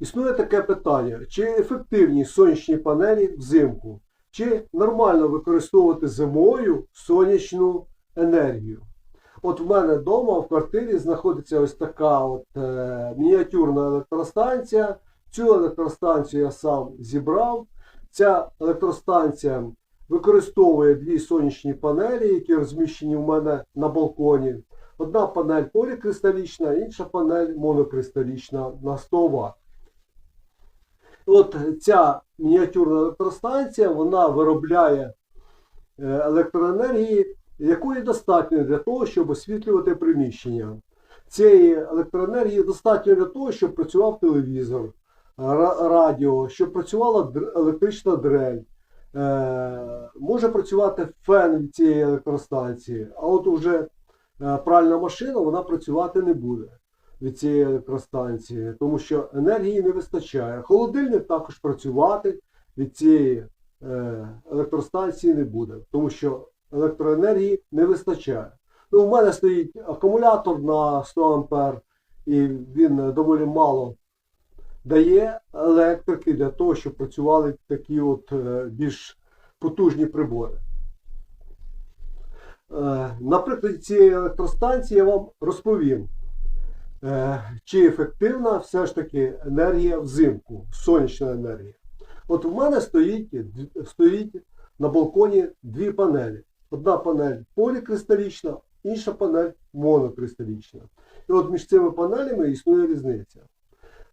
Існує таке питання, чи ефективні сонячні панелі взимку, чи нормально використовувати зимою сонячну енергію. От в мене вдома в квартирі знаходиться ось така от, е, мініатюрна електростанція. Цю електростанцію я сам зібрав. Ця електростанція використовує дві сонячні панелі, які розміщені в мене на балконі. Одна панель полікристалічна, інша панель монокристалічна на 100 Вт. От ця мініатюрна електростанція вона виробляє е, електроенергії, якої достатньо для того, щоб освітлювати приміщення. Цієї електроенергії достатньо для того, щоб працював телевізор, радіо, щоб працювала електрична дрель. Е, може працювати фен цієї електростанції, а от уже е, пральна машина вона працювати не буде від цієї електростанції, тому що енергії не вистачає. Холодильник також працювати від цієї е, електростанції не буде, тому що електроенергії не вистачає. Ну, у мене стоїть акумулятор на 100 ампер, і він доволі мало дає електрики для того, щоб працювали такі от е, більш потужні прибори. Е, На прикладі цієї електростанції я вам розповім, чи ефективна все ж таки енергія взимку, сонячна енергія. От у мене стоїть, стоїть на балконі дві панелі. Одна панель полікристалічна, інша панель монокристалічна. І от між цими панелями існує різниця.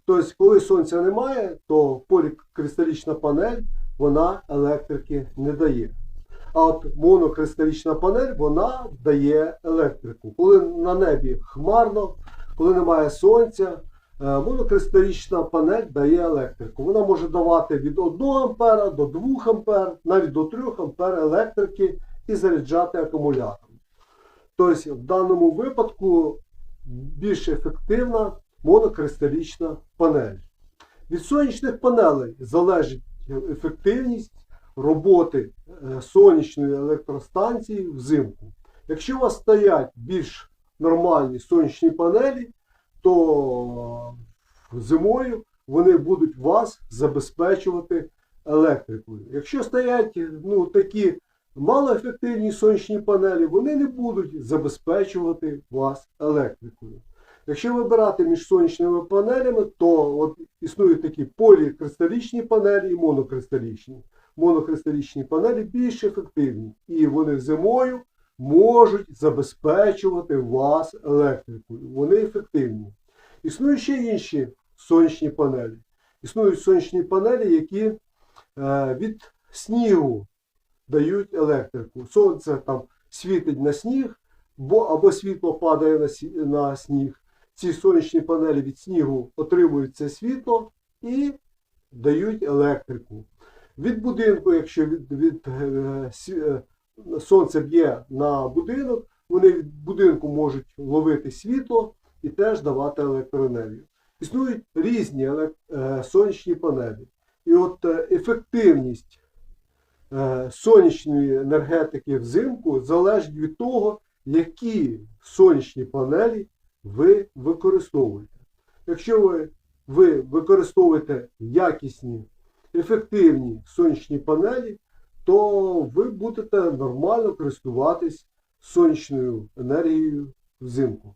Тобто, коли сонця немає, то полікристалічна панель вона електрики не дає. А от монокристалічна панель вона дає електрику. Коли на небі хмарно, коли немає сонця, е, монокристалічна панель дає електрику. Вона може давати від 1 ампера до 2 ампер, навіть до 3 ампер електрики і заряджати акумулятор. Тобто, в даному випадку більш ефективна монокристалічна панель. Від сонячних панелей залежить ефективність роботи е, сонячної електростанції взимку. Якщо у вас стоять більш нормальні сонячні панелі, то зимою вони будуть вас забезпечувати електрикою. Якщо стоять ну, такі малоефективні сонячні панелі, вони не будуть забезпечувати вас електрикою. Якщо вибирати між сонячними панелями, то от існують такі полікристалічні панелі і монокристалічні. Монокристалічні панелі більш ефективні, і вони зимою можуть забезпечувати вас електрикою. Вони ефективні. Існують ще інші сонячні панелі. Існують сонячні панелі, які е, від снігу дають електрику. Сонце там світить на сніг, бо або світло падає на, сніг. Ці сонячні панелі від снігу отримують це світло і дають електрику. Від будинку, якщо від, від сі- е, сонце б'є на будинок, вони від будинку можуть ловити світло і теж давати електроенергію. Існують різні е, сонячні панелі. І от е, ефективність е, сонячної енергетики взимку залежить від того, які сонячні панелі ви використовуєте. Якщо ви, ви використовуєте якісні, ефективні сонячні панелі, то ви будете нормально користуватись сонячною енергією взимку.